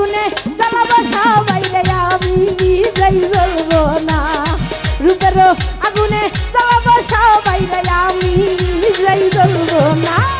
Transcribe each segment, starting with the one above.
আগুনে জ্বালাবো সবাই রে আমি নিজেই জ্বলবো না। রূপেরও আগুনে জ্বালাবো সবাই রে আমি নিজেই জ্বলবো না।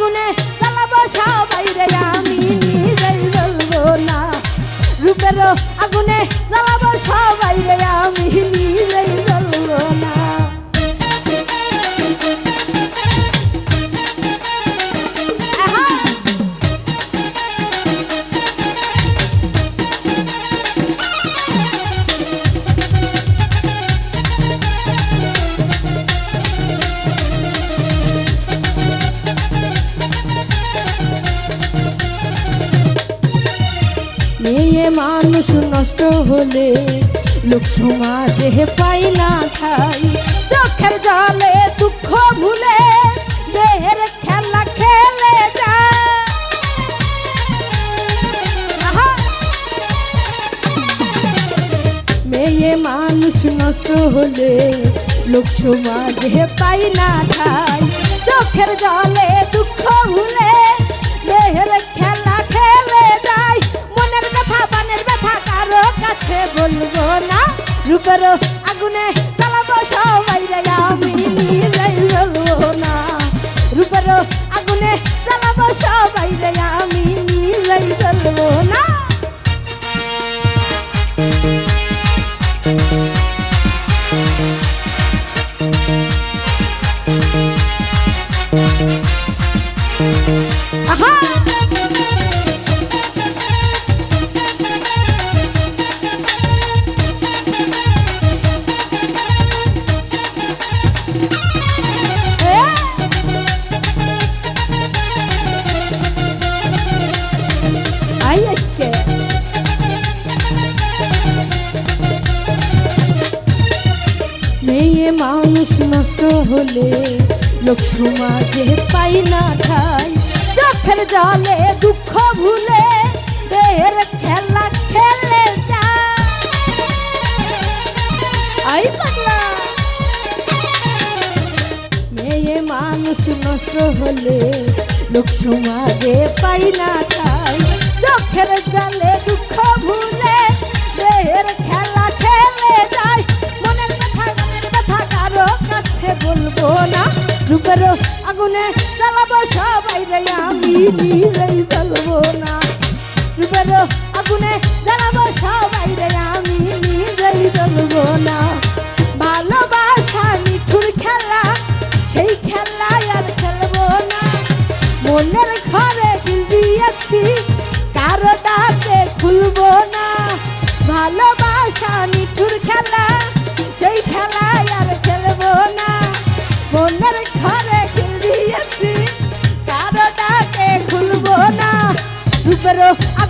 আগুনে জ্বালাবো সবাই রে আমি নিজেই বলব না। রূপের আগুনে মানুষ নষ্ট হলে, লোক সমাজে পাই না খাই। চোখের জলে দুঃখ ভুলে, দেহের খেলা খেলে যায়। মেয়ে মানুষ নষ্ট হলে, লোক সমাজে পাই না খাই। চোখের জলে দুঃখ ভুলে মেয়ে মানুষ নষ্ট হলে লোক সমাজে পাই না খাই। চোখের জলে দুঃখ ভুলে দেহের খেলা খেলে আই পাগলা। মেয়ে মানুষ নষ্ট হলে লোক সমাজে পাই না খাই। চোখের জলে দুঃখ ভুলে না, রূপের আগুনে জ্বালাবো সবাই রে, আমি নিজেই চলবো না। রূপের আগুনে জ্বালাবো সবাই রে, আমি নিজেই চলবো না। ভালোবাসা নিঠুর খেলা, সেই খেলায় আর খেলব না। মনের ঘরে দিয়েছি, কারও দাঁতে খুলবো না। ভালোবাসা নিঠুর খেলা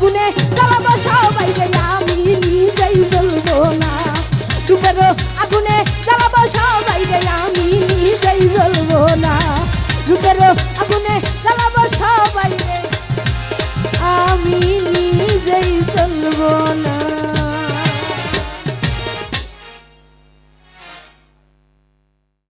আগুনে